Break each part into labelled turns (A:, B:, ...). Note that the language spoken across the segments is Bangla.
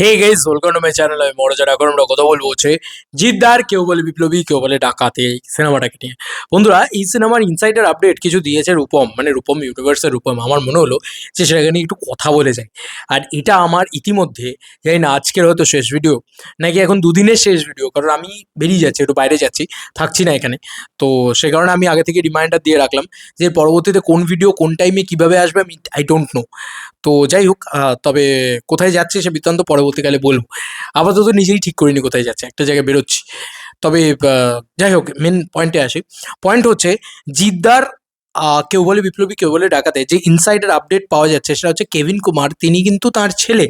A: Hey guys welcome to my channel আমি মরজার এখন আমরা কথা বলব হচ্ছে জিদ্দার, কেউ বলে বিপ্লবী, কেউ বলে ডাকাতে, এই সিনেমাটাকে নিয়ে। বন্ধুরা, এই সিনেমার ইনসাইডার আপডেট কিছু দিয়েছে রূপম মানে রূপম ইউনিভার্সের রূপম। আমার মনে হলো যে সেটাকে নিয়ে একটু কথা বলে যায় আর এটা আমার ইতিমধ্যে, জানি না, আজকের হয়তো শেষ ভিডিও নাকি এখন দুদিনের শেষ ভিডিও কারণ আমি বেরিয়ে যাচ্ছি, একটু বাইরে যাচ্ছি, থাকছি না এখানে। তো সে কারণে আমি আগে থেকে রিমাইন্ডার দিয়ে রাখলাম যে পরবর্তীতে কোন ভিডিও কোন টাইমে কীভাবে আসবে, আমি আই ডোন্ট নো তো যাই হোক তবে কোথায় যাচ্ছে সে বৃত্তান্ত পরবর্তীকালে বলব। আপাতত নিজেই ঠিক করিনি কোথায় যাচ্ছে, একটা জায়গায় বেরোচ্ছি। তবে যাই হোক মেন পয়েন্টে আসি। পয়েন্ট হচ্ছে, জিদ্দার কেউ বলে বিপ্লবী, কেউ বলে ডাকাতে, যে ইনসাইডের আপডেট পাওয়া যাচ্ছে, সেটা হচ্ছে কেভিন কুমার। তিনি কিন্তু তার ছেলে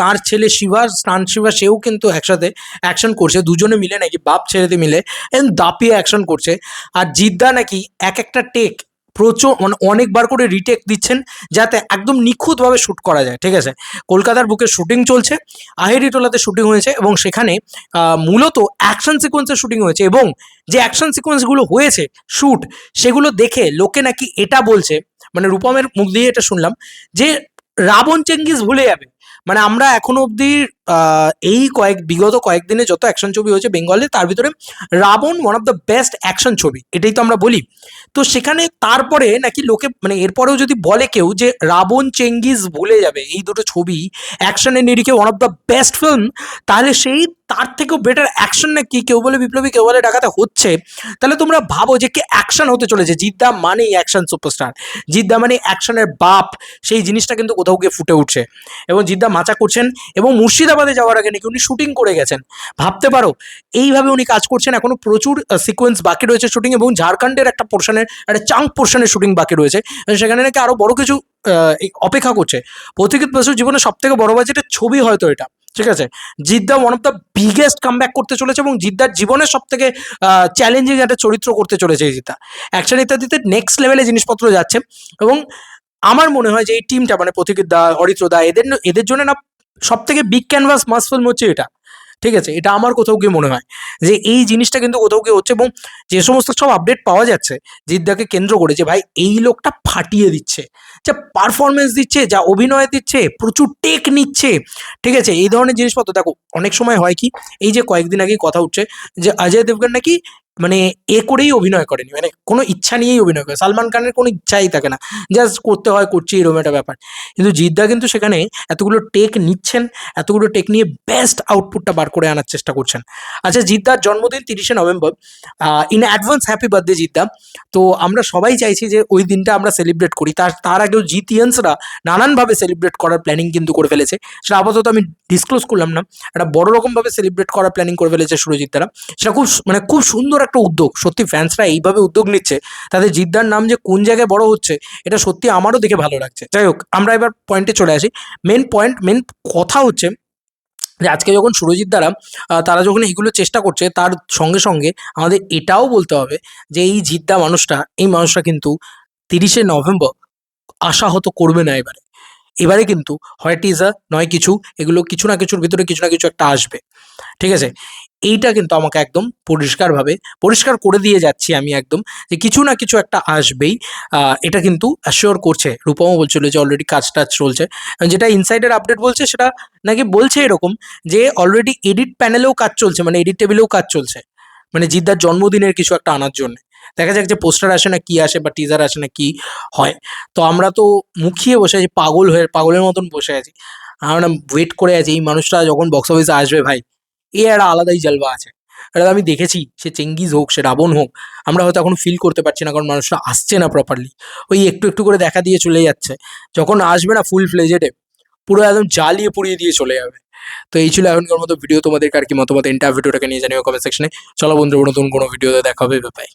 A: তার ছেলে শিবা, স্নান শিবা, সেও কিন্তু একসাথে অ্যাকশন করছে। দুজনে মিলে নাকি বাপ ছেলেতে মিলে দাপিয়ে অ্যাকশন করছে। আর জিদ্দা নাকি এক একটা টেক প্রচুর মানে অনেকবার করে রিটেক দিচ্ছেন যাতে একদম নিখুঁতভাবে শ্যুট করা যায়, ঠিক আছে? কলকাতার বুকে শ্যুটিং চলছে, আহেরিটোলাতে শ্যুটিং হয়েছে এবং সেখানে মূলত অ্যাকশন সিকোয়েন্সের শ্যুটিং হয়েছে এবং যে অ্যাকশন সিকোয়েন্সগুলো হয়েছে শ্যুট সেগুলো দেখে লোকে নাকি এটা বলছে মানে রূপমের মুখ দিয়ে এটা শুনলাম, যে রাবণ চেঙ্গিস ভুলে যাবে। মানে আমরা এখনও অবধি এই কয়েক, বিগত কয়েকদিনে যত অ্যাকশন ছবি হয়েছে বেঙ্গলে, তার ভিতরে Raavan one of the best action ছবি, এটাই তো আমরা বলি। তো সেখানে তারপরে নাকি লোকে মানে এরপরেও যদি বলে কেউ যে রাবণ চেঙ্গিস ভুলে যাবে, এই দুটো ছবি অ্যাকশনের নিরিখে one of the best film তাহলে সেই তার থেকেও বেটার অ্যাকশন না নাকি কেউ বলে বিপ্লবী, কেউ বলে ডাকাতে হচ্ছে, তাহলে তোমরা ভাবো যে কে অ্যাকশন হতে চলেছে। জিদ্দা মানেই অ্যাকশন সুপারস্টার জিদ্দা মানে অ্যাকশনের বাপ, সেই জিনিসটা কিন্তু কোথাও গিয়ে ফুটে উঠছে। এবং জিদ্দা মাচা করছেন এবং মুর্শিদাবাদে যাওয়ার আগে নাকি উনি শুটিং করে গেছেন। ভাবতে পারো, এইভাবে উনি কাজ করছেন, এখনও প্রচুর সিকোয়েন্স বাকি রয়েছে শুটিং এবং ঝাড়খণ্ডের একটা পোর্শনের একটা চাঙ্ক পোর্শনের শুটিং বাকি রয়েছে। সেখানে নাকি আরও বড় কিছু অপেক্ষা করছে। পথিকৃত বসুর জীবনে সব থেকে বড় বাজেটের ছবি হয়তো এটা। ঠিক আছে? জিদ্দা ওয়ান অফ দ্য বিগেস্ট কাম করতে চলেছে এবং জিদ্দার জীবনের সব থেকে চ্যালেঞ্জিং একটা চরিত্র করতে চলেছে জিদ্দা। অ্যাকশন ইত্যাদিতে নেক্সট লেভেলে জিনিসপত্র যাচ্ছে এবং আমার মনে হয় যে এই টিমটা মানে পথিকৃত দা দা এদের এদের জন্য না সব থেকে বিগ ক্যানভাস মাস ফিল্ম হচ্ছে এটা। ঠিক আছে? এটা আমার কোথাও গিয়ে মনে হয় যে এই জিনিসটা কিন্তু কোথাও গিয়ে হচ্ছে এবং যে সমস্ত সব আপডেট পাওয়া যাচ্ছে, জিদ্দাকে কেন্দ্র করে যে ভাই এই লোকটা ফাটিয়ে দিচ্ছে, যা পারফরমেন্স দিচ্ছে, যা অভিনয় দিচ্ছে, প্রচুর টেক নিচ্ছে, ঠিক আছে? এই ধরনের জিনিসপত্র, দেখো, অনেক সময় হয় কি, এই যে কয়েকদিন আগেই কথা উঠছে যে অজয় দেবগন নাকি মানে এ করেই অভিনয় করেনি। মানে কোনো ইচ্ছা নিয়েই অভিনয় করে। সালমান খানের কোনো ইচ্ছাই থাকে না। জাস্ট করতে হয়, করছি, এরকম একটা ব্যাপার। কিন্তু জিদ্দা কিন্তু সেখানে এতগুলো টেক নিচ্ছেন, এতগুলো টেক নিয়ে বেস্ট আউটপুটটা বার করে আনার চেষ্টা করছেন। আচ্ছা জিদ্দার জন্মদিন তিরিশে November. In advance happy birthday Jeddah তো আমরা সবাই চাইছি যে ওই দিনটা আমরা সেলিব্রেট করি। তার তার আগেও জিতিয়ান্সরা নানানভাবে সেলিব্রেট করার প্ল্যানিং কিন্তু করে ফেলেছে। সেটা আপাতত আমি ডিসক্লোজ করলাম না। একটা বড় রকমভাবে সেলিব্রেট করার প্ল্যানিং করে ফেলেছে সুরজিৎ তারা সেটা খুব মানে খুব সুন্দর একটা উদ্যোগ। সত্যি ফ্যান্সরা এইভাবে উদ্যোগ নিচ্ছে, তাদের জিদ্দার নাম যে কোন জায়গায় বড় হচ্ছে, এটা সত্যি আমারও দেখে ভালো লাগছে। যাই হোক, আমরা এবার পয়েন্টে চলে আসি। মেন পয়েন্ট মেন কথা হচ্ছে যে আজকে যখন সুরজিৎ দ্বারা তারা যখন এইগুলো চেষ্টা করছে, তার সঙ্গে সঙ্গে আমাদের এটাও বলতে হবে যে এই জিদ্দা মানুষটা, এই মানুষটা কিন্তু তিরিশে নভেম্বর আশাহত করবে না এবারে। এবারে কিন্তু, হয় টিজার নয় কিছু, এগুলো কিছু না কিছুর ভিতরে কিছু না কিছু একটা আসবে। ঠিক আছে? এইটা কিন্তু আমাকে একদম পরিষ্কারভাবে, পরিষ্কার করে দিয়ে যাচ্ছি আমি একদম যে কিছু না কিছু একটা আসবেই। এটা কিন্তু অ্যাসিওর করছে। রূপমও বলছিল যে অলরেডি কাজ টাজ চলছে। যেটা ইনসাইডের আপডেট বলছে সেটা নাকি বলছে এরকম যে অলরেডি এডিট প্যানেলেও কাজ চলছে মানে এডিট টেবিলেও কাজ চলছে। মানে জিদ্দার জন্মদিনের কিছু একটা আনার জন্য। দেখা যাক যে পোস্টার আসে না কি আসে বা টিজার আসে না কি হয়। তো আমরা তো মুখিয়ে বসে আছি, পাগল হয়ে, পাগলের মতন বসে আছি। আমরা ওয়েট করে আছি, এই মানুষটা যখন বক্স অফিসে আসবে ভাই এ একটা আলাদাই জলবা আছে। এটা আমি দেখেছি, সে চেঙ্গিজ হোক, সে রাবণ হোক, আমরা হয়তো এখন ফিল করতে পারছি না, কারণ মানুষরা আসছে না প্রপারলি ওই একটু একটু করে দেখা দিয়ে চলে যাচ্ছে। যখন আসবে না ফুল ফ্লেজেডে পুরো একদম জ্বালিয়ে পুড়িয়ে দিয়ে চলে যাবে। তো এই ছিল এখনকার মতো ভিডিও তোমাদের আর কি মতামত এন্টার ভিডিওটাকে নিয়ে জানিও কমেন্ট সেকশনে চলো বন্ধু নতুন কোনো ভিডিওতে দেখা হবে বাই